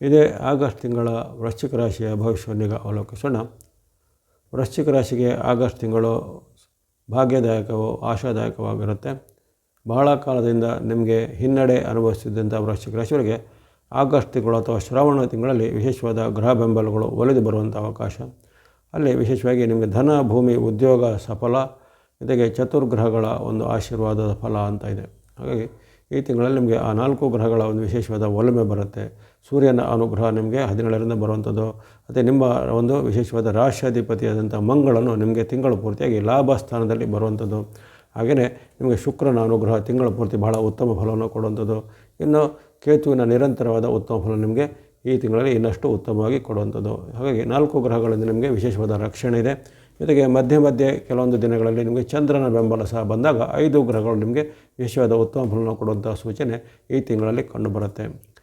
ಇದೇ. ಆಗಸ್ಟ್ ತಿಂಗಳ ವೃಶ್ಚಿಕ ರಾಶಿಯ ಭವಿಷ್ಯವನ್ನೀಗ ಅವಲೋಕಿಸೋಣ. ವೃಶ್ಚಿಕ ರಾಶಿಗೆ ಆಗಸ್ಟ್ ತಿಂಗಳು ಭಾಗ್ಯದಾಯಕವೋ ಆಶಾದಾಯಕವಾಗಿರುತ್ತೆ. ಬಹಳ ಕಾಲದಿಂದ ನಿಮಗೆ ಹಿನ್ನಡೆ ಅನುಭವಿಸಿದ್ದಂಥ ವೃಶ್ಚಿಕ ರಾಶಿಯವರಿಗೆ ಆಗಸ್ಟ್ ತಿಂಗಳು ಅಥವಾ ಶ್ರಾವಣ ತಿಂಗಳಲ್ಲಿ ವಿಶೇಷವಾದ ಗ್ರಹ ಬೆಂಬಲಗಳು ಒಲಿದು ಬರುವಂಥ ಅವಕಾಶ. ಅಲ್ಲಿ ವಿಶೇಷವಾಗಿ ನಿಮಗೆ ಧನ, ಭೂಮಿ, ಉದ್ಯೋಗ ಸಫಲ, ಜೊತೆಗೆ ಚತುರ್ಗ್ರಹಗಳ ಒಂದು ಆಶೀರ್ವಾದದ ಫಲ ಅಂತ ಇದೆ. ಹಾಗಾಗಿ ಈ ತಿಂಗಳಲ್ಲಿ ನಿಮಗೆ ಆ ನಾಲ್ಕು ಗ್ರಹಗಳ ಒಂದು ವಿಶೇಷವಾದ ಒಲಮೆ ಬರುತ್ತೆ. ಸೂರ್ಯನ ಅನುಗ್ರಹ ನಿಮಗೆ ಹದಿನೇಳರಿಂದ ಬರುವಂಥದ್ದು. ಮತ್ತು ನಿಮ್ಮ ಒಂದು ವಿಶೇಷವಾದ ರಾಷ್ಟ್ರಾಧಿಪತಿಯಾದಂಥ ಮಂಗಳನು ನಿಮಗೆ ತಿಂಗಳು ಪೂರ್ತಿಯಾಗಿ ಲಾಭ ಸ್ಥಾನದಲ್ಲಿ ಬರುವಂಥದ್ದು. ಹಾಗೆಯೇ ನಿಮಗೆ ಶುಕ್ರನ ಅನುಗ್ರಹ ತಿಂಗಳ ಪೂರ್ತಿ ಬಹಳ ಉತ್ತಮ ಫಲವನ್ನು ಕೊಡುವಂಥದ್ದು. ಇನ್ನು ಕೇತುವಿನ ನಿರಂತರವಾದ ಉತ್ತಮ ಫಲ ನಿಮಗೆ ಈ ತಿಂಗಳಲ್ಲಿ ಇನ್ನಷ್ಟು ಉತ್ತಮವಾಗಿ ಕೊಡುವಂಥದ್ದು. ಹಾಗಾಗಿ ನಾಲ್ಕು ಗ್ರಹಗಳಿಂದ ನಿಮಗೆ ವಿಶೇಷವಾದ ರಕ್ಷಣೆ ಇದೆ. ಜೊತೆಗೆ ಮಧ್ಯೆ ಮಧ್ಯೆ ಕೆಲವೊಂದು ದಿನಗಳಲ್ಲಿ ನಿಮಗೆ ಚಂದ್ರನ ಬೆಂಬಲ ಸಹ ಬಂದಾಗ ಐದು ಗ್ರಹಗಳು ನಿಮಗೆ ವಿಶೇಷವಾದ ಉತ್ತಮ ಫಲವನ್ನು ಕೊಡುವಂಥ ಸೂಚನೆ ಈ ತಿಂಗಳಲ್ಲಿ ಕಂಡುಬರುತ್ತೆ.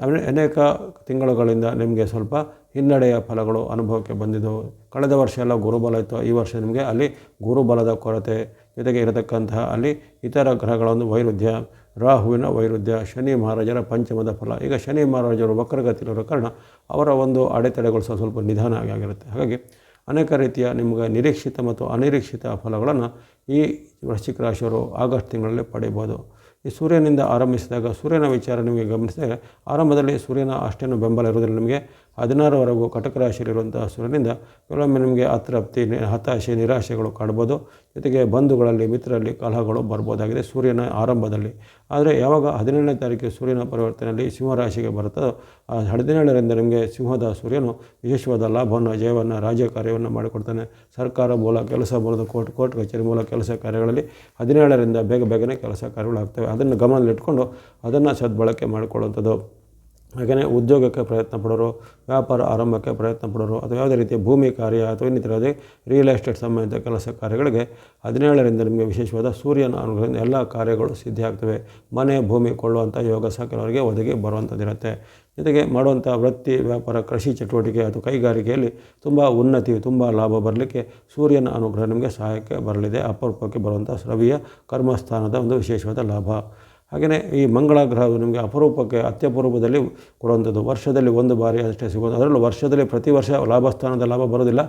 ಅನೇಕ ತಿಂಗಳುಗಳಿಂದ ನಿಮಗೆ ಸ್ವಲ್ಪ ಹಿನ್ನಡೆಯ ಫಲಗಳು ಅನುಭವಕ್ಕೆ ಬಂದಿದ್ದವು. ಕಳೆದ ವರ್ಷ ಎಲ್ಲ ಗುರುಬಲ ಇತ್ತು. ಈ ವರ್ಷ ನಿಮಗೆ ಅಲ್ಲಿ ಗುರುಬಲದ ಕೊರತೆ ಜೊತೆಗೆ ಇರತಕ್ಕಂತಹ ಅಲ್ಲಿ ಇತರ ಗ್ರಹಗಳ ಒಂದು ವೈರುಧ್ಯ, ರಾಹುವಿನ ವೈರುಧ್ಯ, ಶನಿ ಮಹಾರಾಜರ ಪಂಚಮದ ಫಲ. ಈಗ ಶನಿ ಮಹಾರಾಜರು ವಕ್ರಗತಿಯಿರೋ ಕಾರಣ ಅವರ ಒಂದು ಅಡೆತಡೆಗಳು ಸಹ ಸ್ವಲ್ಪ ನಿಧಾನ ಆಗಿರುತ್ತೆ. ಹಾಗಾಗಿ ಅನೇಕ ರೀತಿಯ ನಿಮಗೆ ನಿರೀಕ್ಷಿತ ಮತ್ತು ಅನಿರೀಕ್ಷಿತ ಫಲಗಳನ್ನು ಈ ವೃಶ್ಚಿಕ ರಾಶಿಯವರು ಆಗಸ್ಟ್ ತಿಂಗಳಲ್ಲಿ ಪಡೆಯಬಹುದು ಈ ಸೂರ್ಯನಿಂದ ಆರಂಭಿಸಿದಾಗ ಸೂರ್ಯನ ವಿಚಾರ ನಿಮಗೆ ಗಮನಿಸಿದರೆ ಆರಂಭದಲ್ಲಿ ಸೂರ್ಯನ ಅಷ್ಟೇನು ಬೆಂಬಲ ಇರೋದ್ರಲ್ಲಿ ನಿಮಗೆ. ಹದಿನಾರವರೆಗೂ ಕಟಕ ರಾಶಿಯಲ್ಲಿರುವಂಥ ಸೂರ್ಯನಿಂದ ಕೆಲವೊಮ್ಮೆ ನಿಮಗೆ ಅತೃಪ್ತಿ ಹತಾಶೆ, ನಿರಾಶೆಗಳು ಕಾಣ್ಬೋದು. ಜೊತೆಗೆ ಬಂಧುಗಳಲ್ಲಿ, ಮಿತ್ರರಲ್ಲಿ ಕಲಹಗಳು ಬರ್ಬೋದಾಗಿದೆ ಸೂರ್ಯನ ಆರಂಭದಲ್ಲಿ. ಆದರೆ ಯಾವಾಗ ಹದಿನೇಳನೇ ತಾರೀಕು ಸೂರ್ಯನ ಪರಿವರ್ತನೆಯಲ್ಲಿ ಸಿಂಹರಾಶಿಗೆ ಬರುತ್ತದೋ, ಆ ಹದಿನೇಳರಿಂದ ನಿಮಗೆ ಸಿಂಹದ ಸೂರ್ಯನು ವಿಶೇಷವಾದ ಲಾಭವನ್ನು, ಜಯವನ್ನು, ರಾಜ್ಯ ಕಾರ್ಯವನ್ನು ಮಾಡಿಕೊಡ್ತಾನೆ. ಸರ್ಕಾರ ಮೂಲ ಕೆಲಸ ಮೂಲದ ಕೋರ್ಟ್ ಕೋರ್ಟ್ ಕಚೇರಿ ಮೂಲ ಕೆಲಸ ಕಾರ್ಯಗಳಲ್ಲಿ ಹದಿನೇಳರಿಂದ ಬೇಗ ಬೇಗನೆ ಕೆಲಸ ಕಾರ್ಯಗಳಾಗ್ತವೆ. ಅದನ್ನು ಗಮನದಲ್ಲಿಟ್ಕೊಂಡು ಅದನ್ನು ಸದ್ಬಳಕೆ ಮಾಡಿಕೊಳ್ಳುವಂಥದ್ದು. ಹಾಗೆಯೇ ಉದ್ಯೋಗಕ್ಕೆ ಪ್ರಯತ್ನ ಪಡೋರು, ವ್ಯಾಪಾರ ಆರಂಭಕ್ಕೆ ಪ್ರಯತ್ನ ಪಡೋರು, ಅಥವಾ ಯಾವುದೇ ರೀತಿಯ ಭೂಮಿ ಕಾರ್ಯ ಅಥವಾ ಇನ್ನಿತರ ರಿಯಲ್ ಎಸ್ಟೇಟ್ ಸಂಬಂಧಿತ ಕೆಲಸ ಕಾರ್ಯಗಳಿಗೆ ಹದಿನೇಳರಿಂದ ನಿಮಗೆ ವಿಶೇಷವಾದ ಸೂರ್ಯನ ಅನುಗ್ರಹದಿಂದ ಎಲ್ಲ ಕಾರ್ಯಗಳು ಸಿದ್ಧಿ ಆಗ್ತವೆ ಮನೆ, ಭೂಮಿ ಕೊಳ್ಳುವಂಥ ಯೋಗ ಸಹ ಕೆಲವರಿಗೆ ಒದಗಿ ಬರುವಂಥದ್ದಿರುತ್ತೆ. ಜೊತೆಗೆ ಮಾಡುವಂಥ ವೃತ್ತಿ, ವ್ಯಾಪಾರ, ಕೃಷಿ ಚಟುವಟಿಕೆ ಅಥವಾ ಕೈಗಾರಿಕೆಯಲ್ಲಿ ತುಂಬ ಉನ್ನತಿ, ತುಂಬ ಲಾಭ ಬರಲಿಕ್ಕೆ ಸೂರ್ಯನ ಅನುಗ್ರಹ ನಿಮಗೆ ಸಹಾಯಕ್ಕೆ ಬರಲಿದೆ. ಅಪರೂಪಕ್ಕೆ ಬರುವಂಥ ಸ್ರವಿಯ ಕರ್ಮಸ್ಥಾನದ ಒಂದು ವಿಶೇಷವಾದ ಲಾಭ. ಹಾಗೆಯೇ ಈ ಮಂಗಳ ಗ್ರಹವು ನಿಮಗೆ ಅಪರೂಪಕ್ಕೆ ಅತ್ಯಪೂರ್ವದಲ್ಲಿ ಕೊಡುವಂಥದ್ದು. ವರ್ಷದಲ್ಲಿ ಒಂದು ಬಾರಿ ಅಷ್ಟೇ ಸಿಗೋದು ಅದರಲ್ಲೂ ವರ್ಷದಲ್ಲಿ ಪ್ರತಿ ವರ್ಷ ಲಾಭಸ್ಥಾನದ ಲಾಭ ಬರೋದಿಲ್ಲ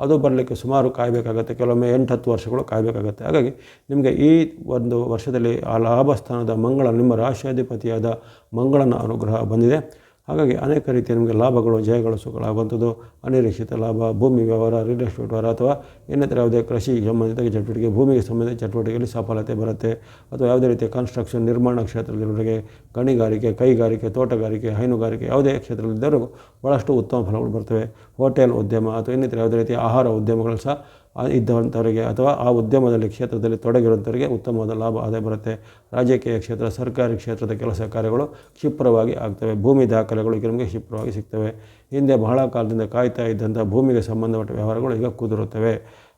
ಅದು ಬರಲಿಕ್ಕೆ ಸುಮಾರು ಕಾಯಬೇಕಾಗತ್ತೆ. ಕೆಲವೊಮ್ಮೆ ಎಂಟು ಹತ್ತು ವರ್ಷಗಳು ಕಾಯಬೇಕಾಗತ್ತೆ. ಹಾಗಾಗಿ ನಿಮಗೆ ಈ ಒಂದು ವರ್ಷದಲ್ಲಿ ಆ ಲಾಭಸ್ಥಾನದ ಮಂಗಳ, ನಿಮ್ಮ ರಾಶಿಯಾಧಿಪತಿಯಾದ ಮಂಗಳನ ಅನುಗ್ರಹ ಬಂದಿದೆ. ಹಾಗಾಗಿ ಅನೇಕ ರೀತಿಯ ನಿಮಗೆ ಲಾಭಗಳು, ಜಯಗಳು ಸುಖಗಳಾಗುವಂಥದ್ದು ಅನಿರೀಕ್ಷಿತ ಲಾಭ, ಭೂಮಿ ವ್ಯವಹಾರ ರಿಯಲ್ ಎಸ್ಟೇಟ್ ವ್ಯವಹಾರ ಅಥವಾ ಇನ್ನಿತರ ಯಾವುದೇ ಕೃಷಿ ಸಂಬಂಧಿತ ಚಟುವಟಿಕೆ, ಭೂಮಿಗೆ ಸಂಬಂಧಿತ ಚಟುವಟಿಕೆಯಲ್ಲಿ ಸಫಲತೆ ಬರುತ್ತೆ. ಅಥವಾ ಯಾವುದೇ ರೀತಿಯ ಕನ್ಸ್ಟ್ರಕ್ಷನ್ ನಿರ್ಮಾಣ ಕ್ಷೇತ್ರದಲ್ಲಿರೋರಿಗೆ ಗಣಿಗಾರಿಕೆ, ಕೈಗಾರಿಕೆ, ತೋಟಗಾರಿಕೆ, ಹೈನುಗಾರಿಕೆ ಯಾವುದೇ ಕ್ಷೇತ್ರದಲ್ಲಿದ್ದರೂ ಭಾಳಷ್ಟು ಉತ್ತಮ ಫಲಗಳು ಬರ್ತವೆ. ಹೋಟೆಲ್ ಉದ್ಯಮ ಅಥವಾ ಇನ್ನಿತರ ಯಾವುದೇ ರೀತಿಯ ಆಹಾರ ಉದ್ಯಮಗಳು ಸಹ ಇದ್ದಂಥವರಿಗೆ ಅಥವಾ ಆ ಉದ್ಯಮದಲ್ಲಿ ಕ್ಷೇತ್ರದಲ್ಲಿ ತೊಡಗಿರುವಂಥವರಿಗೆ ಉತ್ತಮವಾದ ಲಾಭ ಆದಾಯ ಬರುತ್ತೆ. ರಾಜಕೀಯ ಕ್ಷೇತ್ರ, ಸರ್ಕಾರಿ ಕ್ಷೇತ್ರದ ಕೆಲಸ ಕಾರ್ಯಗಳು ಕ್ಷಿಪ್ರವಾಗಿ ಆಗ್ತವೆ. ಭೂಮಿ ದಾಖಲೆಗಳು ಈಗ ನಮಗೆ ಕ್ಷಿಪ್ರವಾಗಿ ಸಿಗ್ತವೆ. ಹಿಂದೆ ಬಹಳ ಕಾಲದಿಂದ ಕಾಯ್ತಾ ಇದ್ದಂಥ ಭೂಮಿಗೆ ಸಂಬಂಧಪಟ್ಟ ವ್ಯವಹಾರಗಳು ಈಗ ಕುದುರುತ್ತವೆ.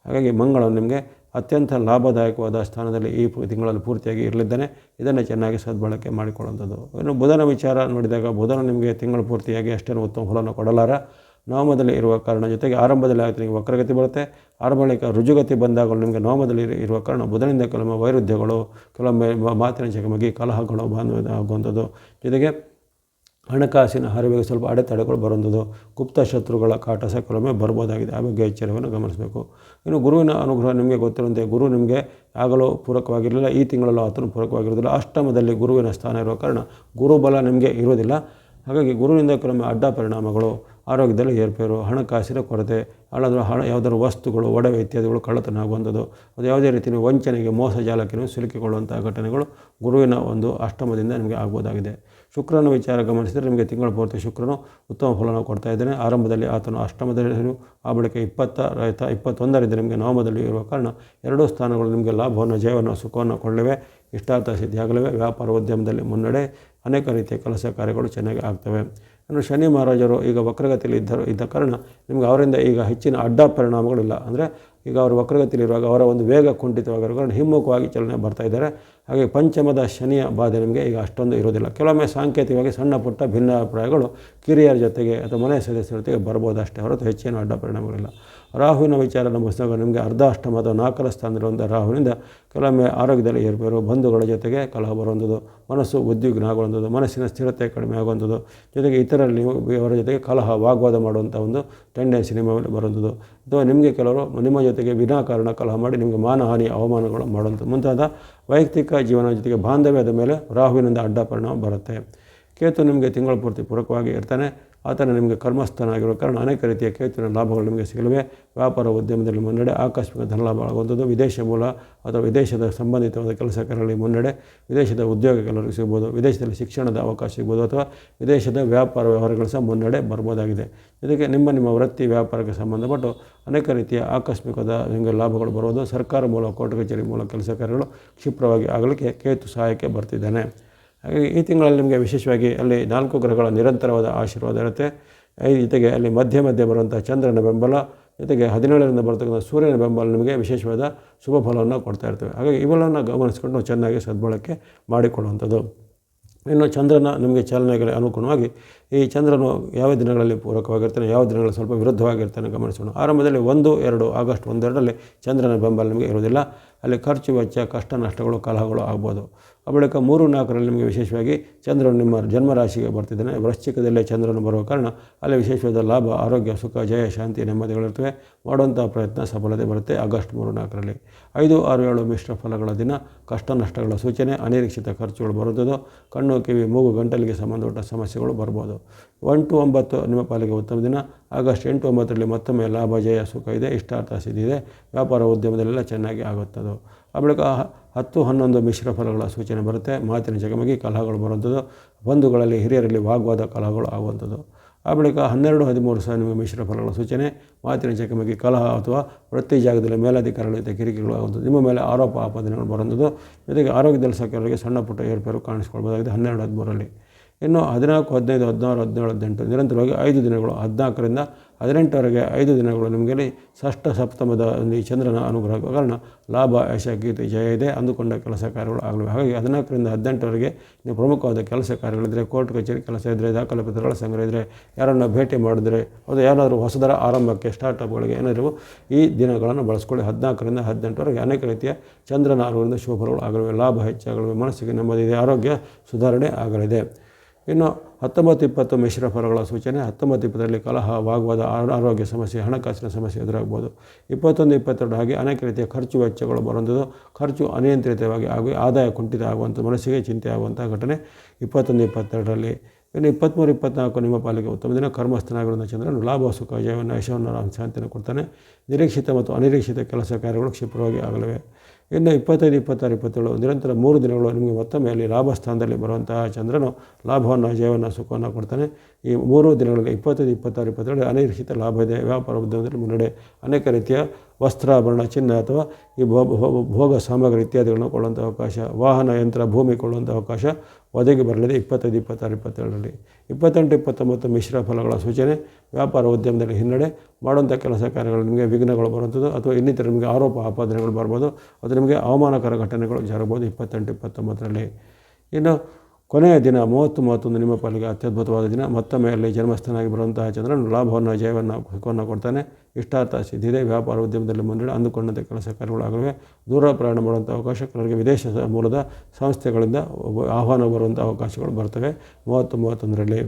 ಹಾಗಾಗಿ ಮಂಗಳ ನಿಮಗೆ ಅತ್ಯಂತ ಲಾಭದಾಯಕವಾದ ಸ್ಥಾನದಲ್ಲಿ ಈ ತಿಂಗಳಲ್ಲಿ ಪೂರ್ತಿಯಾಗಿ ಇರಲಿದ್ದಾನೆ. ಇದನ್ನು ಚೆನ್ನಾಗಿ ಸದ್ಬಳಕೆ ಮಾಡಿಕೊಳ್ಳುವಂಥದ್ದು. ಇನ್ನು ಬುಧನ ವಿಚಾರ ನೋಡಿದಾಗ ಬುಧನ ನಿಮಗೆ ತಿಂಗಳು ಪೂರ್ತಿಯಾಗಿ ಅಷ್ಟೇನು ಉತ್ತಮ ಫಲವನ್ನು ಕೊಡಲಾರ. ನವಮದಲ್ಲಿ ಇರುವ ಕಾರಣ ಜೊತೆಗೆ ಆರಂಭದಲ್ಲಿ ಆಗುತ್ತೆ ನಿಮಗೆ ವಕ್ರಗತಿ ಬರುತ್ತೆ. ಆರಂಭ ಬಳಿಕ ರುಜುಗತಿ ಬಂದಾಗ ನಿಮಗೆ ನವಮದಲ್ಲಿ ಇರುವ ಕಾರಣ ಬುಧನಿಂದ ಕೆಲವೊಮ್ಮೆ ವೈರುಧ್ಯಗಳು, ಕೆಲವೊಮ್ಮೆ ಮಾತಿನ ಜಗಮಗಿ ಕಲಹಗಳು ಬಾಂಧವ್ಯ ಆಗುವಂಥದ್ದು. ಜೊತೆಗೆ ಹಣಕಾಸಿನ ಹರಿವಿಗೆ ಸ್ವಲ್ಪ ಅಡೆತಡೆಗಳು ಬರುವಂಥದ್ದು. ಗುಪ್ತ ಶತ್ರುಗಳ ಕಾಟ ಸಹ ಕೆಲವೊಮ್ಮೆ ಬರ್ಬೋದಾಗಿದೆ. ಆ ಬಗ್ಗೆ ಎಚ್ಚರವನ್ನು ಗಮನಿಸಬೇಕು. ಇನ್ನು ಗುರುವಿನ ಅನುಗ್ರಹ ನಿಮಗೆ ಗೊತ್ತಿರುವಂತೆ ಗುರು ನಿಮಗೆ ಆಗಲೂ ಪೂರಕವಾಗಿರಲಿಲ್ಲ. ಈ ತಿಂಗಳಲ್ಲೂ ಆತನು ಪೂರಕವಾಗಿರೋದಿಲ್ಲ ಅಷ್ಟಮದಲ್ಲಿ ಗುರುವಿನ ಸ್ಥಾನ ಇರುವ ಕಾರಣ ಗುರುಬಲ ನಿಮಗೆ ಇರೋದಿಲ್ಲ ಹಾಗಾಗಿ ಗುರುವಿನಿಂದ ಕೆಲವೊಮ್ಮೆ ಅಡ್ಡ ಪರಿಣಾಮಗಳು ಆರೋಗ್ಯದಲ್ಲಿ ಏರ್ಪೇರು, ಹಣಕಾಸಿನ ಕೊರತೆ ಅಲ್ಲಾದರೂ ಹಣ, ಯಾವುದಾದ್ರು ವಸ್ತುಗಳು, ಒಡವೆ ಇತ್ಯಾದಿಗಳು ಕಳ್ಳತನ ಆಗುವಂಥದ್ದು ಅದು ಯಾವುದೇ ರೀತಿಯ ವಂಚನೆಗೆ, ಮೋಸ ಜಾಲಕ್ಕೆ ಸಿಲುಕಿಕೊಳ್ಳುವಂಥ ಘಟನೆಗಳು ಗುರುವಿನ ಒಂದು ಅಷ್ಟಮದಿಂದ ನಿಮಗೆ ಆಗ್ಬೋದಾಗಿದೆ. ಶುಕ್ರನ ವಿಚಾರ ಗಮನಿಸಿದರೆ ನಿಮಗೆ ತಿಂಗಳ ಪೂರ್ತಿ ಶುಕ್ರನು ಉತ್ತಮ ಫಲನ ಕೊಡ್ತಾ ಇದ್ದಾನೆ. ಆರಂಭದಲ್ಲಿ ಆತನು ಅಷ್ಟಮದಲ್ಲಿ ಆ ಬಳಿಕ ಇಪ್ಪತ್ತ ರೈತ ಇಪ್ಪತ್ತೊಂದರಿಂದ ನಿಮಗೆ ನವಮದಲ್ಲಿ ಇರುವ ಕಾರಣ ಎರಡೂ ಸ್ಥಾನಗಳು ನಿಮಗೆ ಲಾಭವನ್ನು, ಜಯವನ್ನು, ಸುಖವನ್ನು ಕೊಳ್ಳಿವೆ ಇಷ್ಟಾರ್ಥ ಸಿದ್ಧಿಯಾಗಲಿವೆ. ವ್ಯಾಪಾರ ಉದ್ಯಮದಲ್ಲಿ ಮುನ್ನಡೆ, ಅನೇಕ ರೀತಿಯ ಕೆಲಸ ಕಾರ್ಯಗಳು ಚೆನ್ನಾಗಿ ಆಗ್ತವೆ. ಇನ್ನು ಶನಿ ಮಹಾರಾಜರು ಈಗ ವಕ್ರಗತಿಯಲ್ಲಿ ಇದ್ದರು ಇದ್ದ ಕಾರಣ ನಿಮಗೆ ಅವರಿಂದ ಈಗ ಹೆಚ್ಚಿನ ಅಡ್ಡ ಪರಿಣಾಮಗಳಿಲ್ಲ. ಅಂದರೆ ಈಗ ಅವರು ವಕ್ರಗತಿಯಲ್ಲಿರುವಾಗ ಅವರ ಒಂದು ವೇಗ ಕುಂಠಿತವಾಗಿರೋ ಕಾರಣ ಹಿಮ್ಮುಖವಾಗಿ ಚಲನೆ ಬರ್ತಾ ಇದ್ದಾರೆ. ಹಾಗೆ ಪಂಚಮದ ಶನಿಯ ಬಾಧೆ ನಿಮಗೆ ಈಗ ಅಷ್ಟೊಂದು ಇರೋದಿಲ್ಲ ಕೆಲವೊಮ್ಮೆ ಸಾಂಕೇತಿಕವಾಗಿ ಸಣ್ಣ ಪುಟ್ಟ ಭಿನ್ನಾಭಿಪ್ರಾಯಗಳು ಕಿರಿಯರ ಜೊತೆಗೆ ಅಥವಾ ಮನೆ ಸದಸ್ಯರ ಜೊತೆಗೆ ಬರ್ಬೋದು ಅಷ್ಟೇ ಹೊರತು ಹೆಚ್ಚಿನ ಅಡ್ಡ ಪರಿಣಾಮಗಳಿಲ್ಲ. ರಾಹುವಿನ ವಿಚಾರ ನಂಬಿಸಿದಾಗ ನಿಮಗೆ ಅರ್ಧ ಅಷ್ಟಮ ಅಥವಾ ನಾಲ್ಕರ ಸ್ಥಾನದಲ್ಲಿರುವಂಥ ರಾಹುವಿನಿಂದ ಕೆಲವೊಮ್ಮೆ ಆರೋಗ್ಯದಲ್ಲಿ ಏರ್ಪೇರು, ಬಂಧುಗಳ ಜೊತೆಗೆ ಕಲಹ ಬರುವಂಥದ್ದು, ಮನಸ್ಸು ಉದ್ವಿಗ್ನ ಆಗುವಂಥದ್ದು ಮನಸ್ಸಿನ ಸ್ಥಿರತೆ ಕಡಿಮೆ ಆಗುವಂಥದ್ದು ಜೊತೆಗೆ ಇತರರಲ್ಲಿ ನೀವು ಅವರ ಜೊತೆಗೆ ಕಲಹ, ವಾಗ್ವಾದ ಮಾಡುವಂಥ ಒಂದು ಟೆಂಡೆನ್ಸಿ ನಿಮ್ಮ ಮೇಲೆ ಬರುವಂಥದ್ದು. ಅಥವಾ ನಿಮಗೆ ಕೆಲವರು ನಿಮ್ಮ ಜೊತೆಗೆ ವಿನಾಕಾರಣ ಕಲಹ ಮಾಡಿ ನಿಮಗೆ ಮಾನಹಾನಿ, ಅವಮಾನಗಳು ಮಾಡುವಂಥದ್ದು. ಮುಂತಾದ ವೈಯಕ್ತಿಕ ಜೀವನ ಜೊತೆಗೆ ಬಾಂಧವ್ಯದ ಮೇಲೆ ರಾಹುವಿನಿಂದ ಅಡ್ಡ ಪರಿಣಾಮ ಬರುತ್ತೆ. ಕೇತು ನಿಮಗೆ ತಿಂಗಳ ಪೂರ್ತಿ ಪೂರಕವಾಗಿ ಇರ್ತಾನೆ. ಆತನ ನಿಮಗೆ ಕರ್ಮಸ್ಥಾನ ಆಗಿರೋ ಕಾರಣ ಅನೇಕ ರೀತಿಯ ಕೇತುವಿನ ಲಾಭಗಳು ನಿಮಗೆ ಸಿಗಲಿವೆ. ವ್ಯಾಪಾರ, ಉದ್ಯಮದಲ್ಲಿ ಮುನ್ನಡೆ, ಆಕಸ್ಮಿಕ ಧನಲಾಭ ಆಗುವಂಥದ್ದು. ವಿದೇಶ ಮೂಲ ಅಥವಾ ವಿದೇಶದ ಸಂಬಂಧಿತವಾದ ಕೆಲಸ ಕಾರ್ಯಗಳಲ್ಲಿ ಮುನ್ನಡೆ. ವಿದೇಶದ ಉದ್ಯೋಗ ಕೆಲವರಿಗೆ ಸಿಗ್ಬೋದು. ವಿದೇಶದಲ್ಲಿ ಶಿಕ್ಷಣದ ಅವಕಾಶ ಸಿಗ್ಬೋದು ಅಥವಾ ವಿದೇಶದ ವ್ಯಾಪಾರ ವ್ಯವಹಾರಗಳು ಸಹ ಮುನ್ನಡೆ ಬರ್ಬೋದಾಗಿದೆ. ಇದಕ್ಕೆ ನಿಮ್ಮ ನಿಮ್ಮ ವೃತ್ತಿ ವ್ಯಾಪಾರಕ್ಕೆ ಸಂಬಂಧಪಟ್ಟು ಅನೇಕ ರೀತಿಯ ಆಕಸ್ಮಿಕದ ನಿಮಗೆ ಲಾಭಗಳು ಬರುವುದು. ಸರ್ಕಾರ ಮೂಲ ಕೋರ್ಟ್ ಕಚೇರಿ ಮೂಲ ಕೆಲಸ ಕಾರ್ಯಗಳು ಕ್ಷಿಪ್ರವಾಗಿ ಆಗಲಿಕ್ಕೆ ಕೇತು ಸಹಾಯಕ್ಕೆ ಬರ್ತಿದ್ದಾನೆ. ಹಾಗಾಗಿ ಈ ತಿಂಗಳಲ್ಲಿ ನಿಮಗೆ ವಿಶೇಷವಾಗಿ ಅಲ್ಲಿ ನಾಲ್ಕು ಗ್ರಹಗಳ ನಿರಂತರವಾದ ಆಶೀರ್ವಾದ ಇರುತ್ತೆ. ಜೊತೆಗೆ ಅಲ್ಲಿ ಮಧ್ಯ ಮಧ್ಯೆ ಬರುವಂಥ ಚಂದ್ರನ ಬೆಂಬಲ, ಜೊತೆಗೆ ಹದಿನೇಳರಿಂದ ಬರತಕ್ಕಂಥ ಸೂರ್ಯನ ಬೆಂಬಲ ನಿಮಗೆ ವಿಶೇಷವಾದ ಶುಭ ಫಲವನ್ನು ಕೊಡ್ತಾ ಇರ್ತವೆ. ಹಾಗಾಗಿ ಇವೆಲ್ಲವನ್ನು ಗಮನಿಸಿಕೊಂಡು ನಾವು ಚೆನ್ನಾಗಿ ಸದ್ಬಳಕೆ ಮಾಡಿಕೊಳ್ಳುವಂಥದ್ದು. ಇನ್ನು ಚಂದ್ರನ ನಿಮಗೆ ಚಲನೆಗೆ ಅನುಗುಣವಾಗಿ ಈ ಚಂದ್ರನು ಯಾವ ದಿನಗಳಲ್ಲಿ ಪೂರಕವಾಗಿರ್ತಾನೆ, ಯಾವ ದಿನಗಳಲ್ಲಿ ಸ್ವಲ್ಪ ವಿರುದ್ಧವಾಗಿರ್ತಾನೆ ಗಮನಿಸೋಣ. ಆರಂಭದಲ್ಲಿ ಒಂದು, ಎರಡು, ಆಗಸ್ಟ್ ಒಂದೆರಡರಲ್ಲಿ ಚಂದ್ರನ ಬೆಂಬಲ ನಿಮಗೆ ಇರುವುದಿಲ್ಲ. ಅಲ್ಲಿ ಖರ್ಚು ವೆಚ್ಚ, ಕಷ್ಟ ನಷ್ಟಗಳು, ಕಲಹಗಳು ಆಗ್ಬೋದು. ಆ ಬಳಿಕ ಮೂರು ನಾಲ್ಕರಲ್ಲಿ ನಿಮಗೆ ವಿಶೇಷವಾಗಿ ಚಂದ್ರನು ನಿಮ್ಮ ಜನ್ಮರಾಶಿಗೆ ಬರ್ತಿದ್ದಾನೆ. ವೃಶ್ಚಿಕದಲ್ಲೇ ಚಂದ್ರನು ಬರುವ ಕಾರಣ ಅಲ್ಲಿ ವಿಶೇಷವಾದ ಲಾಭ, ಆರೋಗ್ಯ, ಸುಖ, ಜಯ, ಶಾಂತಿ ನೆಮ್ಮದಿಗಳಿರ್ತವೆ ಮಾಡುವಂಥ ಪ್ರಯತ್ನ ಸಫಲತೆ ಬರುತ್ತೆ ಆಗಸ್ಟ್ ಮೂರು ನಾಲ್ಕರಲ್ಲಿ. ಐದು, ಆರು, ಏಳು ಮಿಶ್ರ ಫಲಗಳ ದಿನ, ಕಷ್ಟ ನಷ್ಟಗಳ ಸೂಚನೆ, ಅನಿರೀಕ್ಷಿತ ಖರ್ಚುಗಳು ಬರುತ್ತದೆ, ಕಣ್ಣು, ಕಿವಿ, ಮೂಗು, ಗಂಟಲಿಗೆ ಸಂಬಂಧಪಟ್ಟ ಸಮಸ್ಯೆಗಳು ಬರ್ಬೋದು. ಒನ್ ಟು ಒಂಬತ್ತು ನಿಮ್ಮ ಪಾಲಿಗೆ ಉತ್ತಮ ದಿನ. ಆಗಸ್ಟ್ ಎಂಟು, ಒಂಬತ್ತರಲ್ಲಿ ಮತ್ತೊಮ್ಮೆ ಲಾಭ, ಜಯ, ಸುಖ ಇದೆ, ಇಷ್ಟಾರ್ಥ ಸಿದ್ಧಿದೆ ವ್ಯಾಪಾರ ಉದ್ಯಮದಲ್ಲೆಲ್ಲ ಚೆನ್ನಾಗಿ ಆಗುತ್ತದು. ಆ ಬಳಿಕ ಹತ್ತು ಹನ್ನೊಂದು ಮಿಶ್ರ ಫಲಗಳ ಸೂಚನೆ ಬರುತ್ತೆ. ಮಾತಿನ ಜಗಮಗಿ, ಕಲಹಗಳು ಬರುವಂಥದ್ದು. ಬಂಧುಗಳಲ್ಲಿ ಹಿರಿಯರಲ್ಲಿ ವಾಗ್ವಾದ ಕಲಹಗಳು ಆಗುವಂಥದ್ದು. ಆ ಬಳಿಕ ಹನ್ನೆರಡು, ಹದಿಮೂರು ಸಹ ನಿಮಗೆ ಮಿಶ್ರ ಫಲಗಳ ಸೂಚನೆ. ಮಾತಿನ ಚಕಮಕಿ ಕಲಹ ಅಥವಾ ವೃತ್ತಿ ಜಾಗದಲ್ಲಿ ಮೇಲಧಿಕಾರಿಗಳ ಕಿರಿಕಿರಿಗಳು ಆಗುವಂಥದ್ದು. ನಿಮ್ಮ ಮೇಲೆ ಆರೋಪ, ಆಪಾದನೆಗಳು ಬರುವಂಥದ್ದು. ಜೊತೆಗೆ ಆರೋಗ್ಯದಲ್ಲಿ ಸಹ ಕೆಲವರಿಗೆ ಸಣ್ಣ ಪುಟ್ಟ ಏರ್ಪೇರು ಕಾಣಿಸ್ಕೊಳ್ಬೋದಾಗಿದೆ ಹನ್ನೆರಡು, ಹದಿಮೂರರಲ್ಲಿ. ಇನ್ನು ಹದಿನಾಲ್ಕು, ಹದಿನೈದು, ಹದಿನಾರು, ಹದಿನೇಳು, ಹದಿನೆಂಟು, ನಿರಂತರವಾಗಿ ಐದು ದಿನಗಳು, ಹದಿನಾಲ್ಕರಿಂದ ಹದಿನೆಂಟರವರೆಗೆ ಐದು ದಿನಗಳು ನಿಮಗೆ ಷಷ್ಠ ಸಪ್ತಮದ ಒಂದು ಈ ಚಂದ್ರನ ಅನುಗ್ರಹ ಕಾರಣ ಲಾಭ ಯಶ ಗೀತೆ ಜಯ ಇದೆ. ಅಂದುಕೊಂಡ ಕೆಲಸ ಕಾರ್ಯಗಳು ಆಗಲಿವೆ ಹಾಗಾಗಿ ಹದಿನಾಲ್ಕರಿಂದ ಹದಿನೆಂಟರವರೆಗೆ ನೀವು ಪ್ರಮುಖವಾದ ಕೆಲಸ ಕಾರ್ಯಗಳಿದ್ದರೆ ಕೋರ್ಟ್, ಕಚೇರಿ, ಕೆಲಸ ಇದ್ದರೆ ದಾಖಲೆ ಪತ್ರಗಳ ಸಂಗ್ರಹ ಇದ್ದರೆ ಯಾರನ್ನು ಭೇಟಿ ಮಾಡಿದ್ರೆ, ಅದು ಯಾರಾದರೂ ಹೊಸದರ ಆರಂಭಕ್ಕೆ ಸ್ಟಾರ್ಟಪ್ಗಳಿಗೆ ಏನಾದರೂ ಈ ದಿನಗಳನ್ನು ಬಳಸ್ಕೊಳ್ಳಿ. ಹದಿನಾಲ್ಕರಿಂದ ಹದಿನೆಂಟರವರೆಗೆ ಅನೇಕ ರೀತಿಯ ಚಂದ್ರನ ಆರೋಗ್ಯದಿಂದ ಶುಭ ಫಲಗಳು ಆಗಲಿವೆ. ಲಾಭ ಹೆಚ್ಚಾಗಲಿವೆ. ಮನಸ್ಸಿಗೆ ನೆಮ್ಮದಿ ಇದೆ. ಆರೋಗ್ಯ ಸುಧಾರಣೆ ಆಗಲಿದೆ. ಇನ್ನು ಹತ್ತೊಂಬತ್ತು ಇಪ್ಪತ್ತು ಮಿಶ್ರ ಫಲಗಳ ಸೂಚನೆ, ಹತ್ತೊಂಬತ್ತು ಇಪ್ಪತ್ತರಲ್ಲಿ ಕಲಹ, ವಾಗ್ವಾದ ಆರೋಗ್ಯ ಸಮಸ್ಯೆ, ಹಣಕಾಸಿನ ಸಮಸ್ಯೆ ಎದುರಾಗ್ಬೋದು. ಇಪ್ಪತ್ತೊಂದು, ಇಪ್ಪತ್ತೆರಡು ಹಾಗೆ ಅನೇಕ ರೀತಿಯ ಖರ್ಚು ವೆಚ್ಚಗಳು ಬರುವಂಥದ್ದು. ಖರ್ಚು ಅನಿಯಂತ್ರಿತವಾಗಿ ಆಗಿ ಆದಾಯ ಕುಂಠಿತ ಆಗುವಂಥ ಮನಸ್ಸಿಗೆ ಚಿಂತೆ ಆಗುವಂಥ ಘಟನೆ ಇಪ್ಪತ್ತೊಂದು, ಇಪ್ಪತ್ತೆರಡರಲ್ಲಿ. ಇನ್ನು ಇಪ್ಪತ್ತ್ಮೂರು ಇಪ್ಪತ್ನಾಲ್ಕು ನಿಮ್ಮ ಪಾಲಿಗೆ ಉತ್ತಮ ದಿನ. ಕರ್ಮಸ್ಥನಾಗಿರುವಂಥ ಚಂದ್ರನು ಲಾಭ, ಸುಖ, ಜಯವನ್ನು ಯಶವನ್ನು ಶಾಂತಿಯನ್ನು ಕೊಡ್ತಾನೆ. ನಿರೀಕ್ಷಿತ ಮತ್ತು ಅನಿರೀಕ್ಷಿತ ಕೆಲಸ ಕಾರ್ಯಗಳು ಕ್ಷಿಪ್ರವಾಗಿ ಆಗಲಿವೆ. ಇನ್ನು ಇಪ್ಪತ್ತೈದು, ಇಪ್ಪತ್ತಾರು, ಇಪ್ಪತ್ತೇಳು ನಿರಂತರ ಮೂರು ದಿನಗಳು ನಿಮಗೆ ಮತ್ತೊಮ್ಮೆ ಅಲ್ಲಿ ಲಾಭ ಸ್ಥಾನದಲ್ಲಿ ಬರುವಂತಹ ಚಂದ್ರನು ಲಾಭವನ್ನು, ಜಯವನ್ನು, ಸುಖವನ್ನು ಕೊಡ್ತಾನೆ. ಈ ಮೂರು ದಿನಗಳಲ್ಲಿ ಇಪ್ಪತ್ತೈದು, ಇಪ್ಪತ್ತಾರು ಇಪ್ಪತ್ತೇಳು ಅನಿರೀಕ್ಷಿತ ಲಾಭ ಇದೆ. ವ್ಯಾಪಾರ ಉದ್ಯಮದಲ್ಲಿ ಮುನ್ನಡೆ ಅನೇಕ ರೀತಿಯ ವಸ್ತ್ರಾಭರಣ, ಚಿನ್ನ ಅಥವಾ ಈ ಭೋಗ ಸಾಮಗ್ರಿ ಇತ್ಯಾದಿಗಳನ್ನು ಕೊಳ್ಳುವಂಥ ಅವಕಾಶ, ವಾಹನ, ಯಂತ್ರ, ಭೂಮಿ ಕೊಳ್ಳುವಂಥ ಅವಕಾಶ ಒದಗಿ ಬರಲಿದೆ. ಇಪ್ಪತ್ತೈದು, ಇಪ್ಪತ್ತಾರು, ಇಪ್ಪತ್ತೇಳರಲ್ಲಿ. ಇಪ್ಪತ್ತೆಂಟು, ಇಪ್ಪತ್ತೊಂಬತ್ತು ಮಿಶ್ರ ಫಲಗಳ ಸೂಚನೆ, ವ್ಯಾಪಾರ ಉದ್ಯಮದಲ್ಲಿ ಹಿನ್ನಡೆ ಮಾಡುವಂಥ ಕೆಲಸ ಕಾರ್ಯಗಳು ನಿಮಗೆ ವಿಘ್ನಗಳು ಬರುವಂಥದ್ದು ಅಥವಾ ಇನ್ನಿತರ ನಿಮಗೆ ಆರೋಪ, ಆಪಾದನೆಗಳು ಬರ್ಬೋದು, ಅದು ನಿಮಗೆ ಅವಮಾನಕರ ಘಟನೆಗಳು ಜರಬಹುದು. ಇಪ್ಪತ್ತೆಂಟು, ಇಪ್ಪತ್ತೊಂಬತ್ತರಲ್ಲಿ. ಇನ್ನು ಕೊನೆಯ ದಿನ, ಮೂವತ್ತು ಮೂವತ್ತೊಂದು ನಿಮ್ಮ ಪಾಲಿಗೆ ಅತ್ಯದ್ಭುತವಾದ ದಿನ. ಮತ್ತೊಮ್ಮೆ ಅಲ್ಲಿ ಜನ್ಮಸ್ಥಾನಾಗಿ ಬರುವಂತಹ ಚಂದ್ರನು ಲಾಭವನ್ನು, ಜಯವನ್ನು ಸುಖವನ್ನು ಕೊಡ್ತಾನೆ. ಇಷ್ಟಾರ್ಥ ಸಿದ್ಧಿದೆ. ವ್ಯಾಪಾರ ಉದ್ಯಮದಲ್ಲಿ ಮುನ್ನಡೆ ಅಂದುಕೊಂಡಂತೆ ಕೆಲಸ ಕಾರ್ಯಗಳಾಗಲಿವೆ ದೂರ ಪ್ರಯಾಣ ಮಾಡುವಂಥ ಅವಕಾಶ. ಕೆಲವರಿಗೆ ವಿದೇಶ ಮೂಲದ ಸಂಸ್ಥೆಗಳಿಂದ ಆಹ್ವಾನ ಬರುವಂಥ ಅವಕಾಶಗಳು ಬರ್ತವೆ. ಮೂವತ್ತು ಮೂವತ್ತೊಂದರಲ್ಲಿ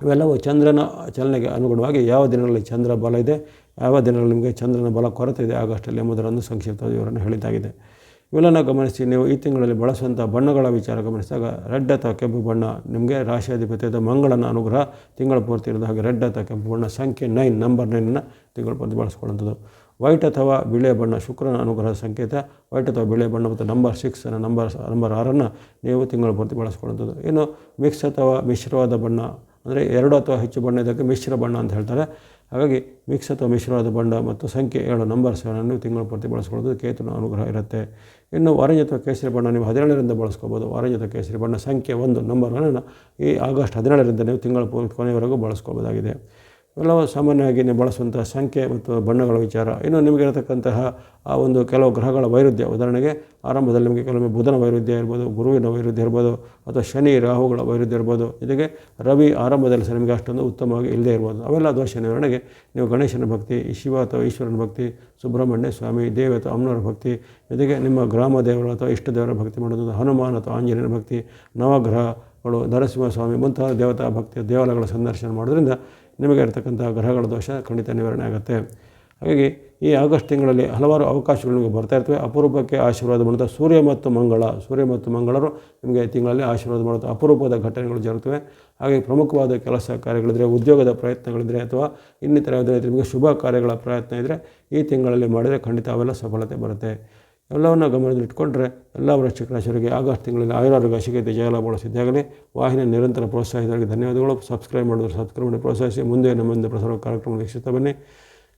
ಇವೆಲ್ಲವೂ ಚಂದ್ರನ ಚಲನೆಗೆ ಅನುಗುಣವಾಗಿ ಯಾವ ದಿನಗಳಲ್ಲಿ ಚಂದ್ರ ಬಲ ಇದೆ, ಯಾವ ದಿನಗಳಲ್ಲಿ ನಿಮಗೆ ಚಂದ್ರನ ಬಲ ಕೊರತೆ ಇದೆ, ಆಗಸ್ಟಲ್ಲಿ ಎಂಬುದರನ್ನು ಸಂಕ್ಷಿಪ್ತ ವಿವರನ್ನು ಹೇಳಿದ್ದಾಗಿದೆ. ಇವೆಲ್ಲನ ಗಮನಿಸಿ ನೀವು ಈ ತಿಂಗಳಲ್ಲಿ ಬಳಸುವಂಥ ಬಣ್ಣಗಳ ವಿಚಾರ ಗಮನಿಸಿದಾಗ ರೆಡ್ ಅಥವಾ ಕೆಂಪು ಬಣ್ಣ ನಿಮಗೆ ರಾಶಿಯಾಧಿಪತ್ಯದ ಮಂಗಳನ ಅನುಗ್ರಹ ತಿಂಗಳ ಪೂರ್ತಿ ಇರೋದು ಹಾಗೆ ರೆಡ್ ಅಥವಾ ಕೆಂಪು ಬಣ್ಣ ಸಂಖ್ಯೆ ನೈನ್ ನಂಬರ್ ನೈನನ್ನು ತಿಂಗಳ ಪೂರ್ತಿ ಬಳಸ್ಕೊಳ್ಳುವಂಥದ್ದು. ವೈಟ್ ಅಥವಾ ಬಿಳೆ ಬಣ್ಣ ಶುಕ್ರನ ಅನುಗ್ರಹ ಸಂಕೇತ. ವೈಟ್ ಅಥವಾ ಬಿಳೆ ಬಣ್ಣ ಮತ್ತು ನಂಬರ್ ಸಿಕ್ಸ್ ನಂಬರ್ ನಂಬರ್ ಆರನ್ನು ನೀವು ತಿಂಗಳ ಪೂರ್ತಿ ಬಳಸ್ಕೊಳ್ಳುವಂಥದ್ದು. ಇನ್ನು ಮಿಕ್ಸ್ ಅಥವಾ ಮಿಶ್ರವಾದ ಬಣ್ಣ, ಅಂದರೆ ಎರಡು ಅಥವಾ ಹೆಚ್ಚು ಬಣ್ಣ ಇದಕ್ಕೆ ಮಿಶ್ರ ಬಣ್ಣ ಅಂತ ಹೇಳ್ತಾರೆ. ಹಾಗಾಗಿ ಮಿಕ್ಸ್ ಅಥವಾ ಮಿಶ್ರವಾದ ಬಣ್ಣ ಮತ್ತು ಸಂಖ್ಯೆ ಎರಡು ನಂಬರ್ಸ್ಗಳನ್ನು ತಿಂಗಳ ಪ್ರತಿ ಬಳಸ್ಕೊಳ್ಳೋದು ಕೇತುನ ಅನುಗ್ರಹ ಇರುತ್ತೆ. ಇನ್ನು ಆರೆಂಜ್ ಅಥವಾ ಕೇಸರಿ ಬಣ್ಣ ನೀವು ಹದಿನೇಳರಿಂದ ಬಳಸ್ಕೋಬೋದು. ಆರೆಂಜ್ ಅಥವಾ ಕೇಸರಿ ಬಣ್ಣ ಸಂಖ್ಯೆ ಒಂದು ನಂಬರ್ಗಳನ್ನು ಈ ಆಗಸ್ಟ್ ಹದಿನೇಳರಿಂದ ನೀವು ತಿಂಗಳ ಪೂರ್ತಿ ಕೊನೆಯವರೆಗೂ ಬಳಸ್ಕೋಬೋದಾಗಿದೆ. ಇವೆಲ್ಲವೂ ಸಾಮಾನ್ಯವಾಗಿ ನೀವು ಬಳಸುವಂಥ ಸಂಖ್ಯೆ ಮತ್ತು ಬಣ್ಣಗಳ ವಿಚಾರ. ಇನ್ನು ನಿಮಗಿರತಕ್ಕಂತಹ ಆ ಒಂದು ಕೆಲವು ಗ್ರಹಗಳ ವೈರುಧ್ಯ. ಉದಾಹರಣೆಗೆ ಆರಂಭದಲ್ಲಿ ನಿಮಗೆ ಕೆಲವೊಮ್ಮೆ ಬುಧನ ವೈರುಧ್ಯ ಇರ್ಬೋದು, ಗುರುವಿನ ವೈರುಧ್ಯ ಇರ್ಬೋದು, ಅಥವಾ ಶನಿ ರಾಹುಗಳ ವೈರುಧ್ಯ ಇರ್ಬೋದು. ಜೊತೆಗೆ ರವಿ ಆರಂಭದಲ್ಲಿ ಸಹ ನಿಮಗೆ ಅಷ್ಟೊಂದು ಉತ್ತಮವಾಗಿ ಇಲ್ಲದೇ ಇರ್ಬೋದು. ಅವೆಲ್ಲ ದೋಷ ನಿವಾರಣೆಗೆ ನೀವು ಗಣೇಶನ ಭಕ್ತಿ, ಶಿವ ಅಥವಾ ಈಶ್ವರನ ಭಕ್ತಿ, ಸುಬ್ರಹ್ಮಣ್ಯ ಸ್ವಾಮಿ, ದೇವ ಅಥವಾ ಅಮ್ಮನವರ ಭಕ್ತಿ ಜೊತೆಗೆ ನಿಮ್ಮ ಗ್ರಾಮ ದೇವರು ಅಥವಾ ಇಷ್ಟ ದೇವರ ಭಕ್ತಿ ಮಾಡೋದು ಹನುಮಾನ್ ಅಥವಾ ಆಂಜನೇಯನ ಭಕ್ತಿ, ನವಗ್ರಹಗಳು, ನರಸಿಂಹಸ್ವಾಮಿ ಮುಂತಾದ ದೇವತಾ ಭಕ್ತಿ ದೇವಾಲಯಗಳ ಸಂದರ್ಶನ ಮಾಡೋದ್ರಿಂದ ನಿಮಗೆ ಇರತಕ್ಕಂಥ ಗ್ರಹಗಳ ದೋಷ ಖಂಡಿತ ನಿವಾರಣೆ ಆಗುತ್ತೆ. ಹಾಗಾಗಿ ಈ ಆಗಸ್ಟ್ ತಿಂಗಳಲ್ಲಿ ಹಲವಾರು ಅವಕಾಶಗಳು ನಿಮಗೆ ಬರ್ತಾ ಇರ್ತವೆ. ಅಪರೂಪಕ್ಕೆ ಆಶೀರ್ವಾದ ಮಾಡುತ್ತಾ ಸೂರ್ಯ ಮತ್ತು ಮಂಗಳ, ಸೂರ್ಯ ಮತ್ತು ಮಂಗಳರು ನಿಮಗೆ ಈ ತಿಂಗಳಲ್ಲಿ ಆಶೀರ್ವಾದ ಮಾಡುತ್ತಾ ಅಪರೂಪದ ಘಟನೆಗಳು ಜರುಗುತ್ತವೆ. ಹಾಗೆ ಪ್ರಮುಖವಾದ ಕೆಲಸ ಕಾರ್ಯಗಳಿದ್ರೆ, ಉದ್ಯೋಗದ ಪ್ರಯತ್ನಗಳಿದ್ರೆ ಅಥವಾ ಇನ್ನಿತರ ನಿಮಗೆ ಶುಭ ಕಾರ್ಯಗಳ ಪ್ರಯತ್ನ ಇದ್ದರೆ ಈ ತಿಂಗಳಲ್ಲಿ ಮಾಡಿದರೆ ಖಂಡಿತ ಅವೆಲ್ಲ ಸಫಲತೆ ಬರುತ್ತೆ. ಎಲ್ಲವನ್ನು ಗಮನದಲ್ಲಿಟ್ಕೊಂಡ್ರೆ ಎಲ್ಲ ವೃಶ್ಚಿಕ ರಾಶಿಯವರಿಗೆ ಆಗಸ್ಟ್ ತಿಂಗಳಲ್ಲಿ ಆಯುರಾರೋಗ್ಯ ಸಿಗೈತೆ ಜಯಲ ಸಿದ್ಧಿಯಾಗಲಿ ವಾಹಿನಿ ನಿರಂತರ ಪ್ರೋತ್ಸಾಹಿತರಿಗೆ ಧನ್ಯವಾದಗಳು. ಸಬ್ಸ್ಕ್ರೈಬ್ ಮಾಡಿದ್ರು ಸಬ್ಸ್ಕ್ರೈಬ್ ಮಾಡಿ ಪ್ರೋತ್ಸಾಹಿಸಿ. ಮುಂದೆ ನಮ್ಮಿಂದ ಪ್ರಸಾರ ಕಾರ್ಯಕ್ರಮ ವೀಕ್ಷಿಸ್ತಾ ಬನ್ನಿ.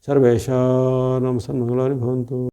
ಸರ್ವೇಶಾನಂ ಸನ್ಮಂಗಳಾನಿ ಭವಂತು.